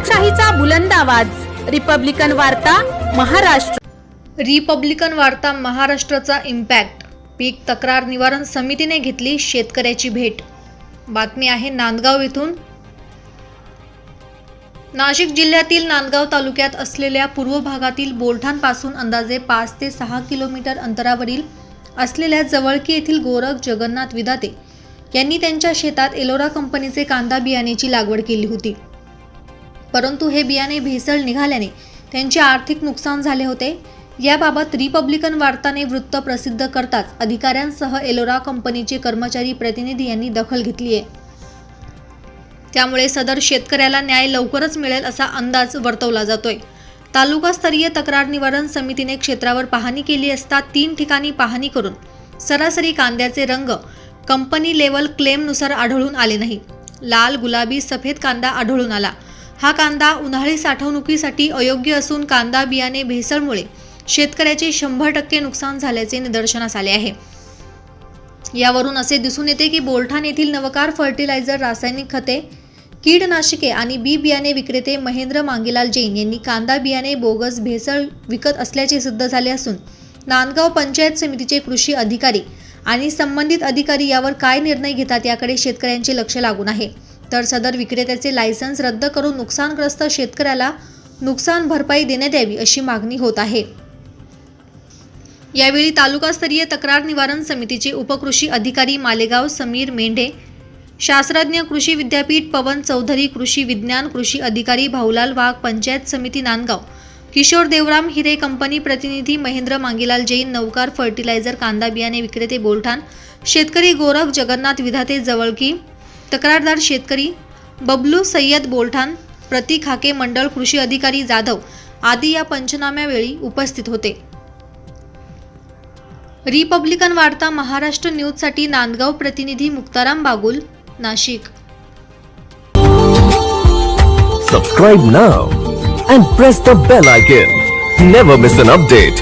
लोकशाहीचा बुलंद आवाज. रिपब्लिकन वार्ता महाराष्ट्र. रिपब्लिकन वार्ता महाराष्ट्राचा इम्पॅक्ट पीक तक्रार निवारण समितीने घेतली शेतकऱ्याची भेट. बातमी आहे नांदगाव येथून नाशिक जिल्ह्यातील नांदगाव तालुक्यात असलेल्या पूर्व भागातील बोलठाणपासून अंदाजे पाच ते सहा किलोमीटर अंतरावरील असलेल्या जवळकी येथील गोरख जगन्नाथ विधाते यांनी त्यांच्या शेतात एलोरा कंपनीचे कांदा बियाण्याची लागवड केली होती. परंतु हे बियाणे भेसळ निघाल्याने त्यांचे आर्थिक नुकसान झाले होते. याबाबत रिपब्लिकन वार्ताने वृत्त प्रसिद्ध करताच अधिकाऱ्यांसह एलोरा कंपनीचे कर्मचारी प्रतिनिधी यांनी दखल घेतली आहे त्यामुळे सदर शेतकऱ्याला न्याय लवकरच मिळेल असा अंदाज वर्तवला जातोय. तालुकास्तरीय तक्रार निवारण समितीने क्षेत्रावर पाहणी केली असता तीन ठिकाणी पाहणी करून सरासरी कांद्याचे रंग कंपनी लेवल क्लेमनुसार आढळून आले नाही. लाल गुलाबी सफेद कांदा आढळून आला. हा कांदा उन्हाळी साठवणुकीसाठी अयोग्य असून कांदा बियाणे भेसळमुळे शेतकऱ्याचे शंभर टक्के नुकसान झाल्याचे निदर्शनास आले आहे. यावरून असे दिसून येते की बोलठाण येथील नवकार फर्टिलायझर रासायनिक खते कीडनाशके आणि बी बियाणे विक्रेते महेंद्र मांगीलाल जैन यांनी कांदा बियाणे बोगस भेसळ विकत असल्याचे सिद्ध झाले असून नांदगाव पंचायत समितीचे कृषी अधिकारी आणि संबंधित अधिकारी यावर काय निर्णय घेतात याकडे शेतकऱ्यांचे लक्ष लागून आहे. तर सदर विक्रेत्याचे लायसन्स रद्द करून नुकसानग्रस्त शेतकऱ्याला नुकसान भरपाई देण्यात यावी अशी मागणी होत आहे. यावेळी तालुकास्तरीय तक्रार निवारण समितीचे उपकृषी अधिकारी मालेगाव समीर मेंढे शास्त्रज्ञ कृषी विद्यापीठ पवन चौधरी कृषी विज्ञान कृषी अधिकारी भाऊलाल वाघ पंचायत समिती नांदगाव किशोर देवराम हिरे कंपनी प्रतिनिधी महेंद्र मांगीलाल जैन नौकार फर्टिलायझर कांदा बियाणे विक्रेते बोलठाण शेतकरी गोरख जगन्नाथ विधाते जवळकी तक्रारदार शेतकरी बबलू सय्यद बोलठाण प्रतीक हाके मंडळ कृषी अधिकारी जाधव आदी या पंचनाम्यावेळी उपस्थित होते. रिपब्लिकन वार्ता महाराष्ट्र न्यूजसाठी नांदगाव प्रतिनिधी Muktaram Bagul Nashik. Subscribe now and press the bell icon never miss an update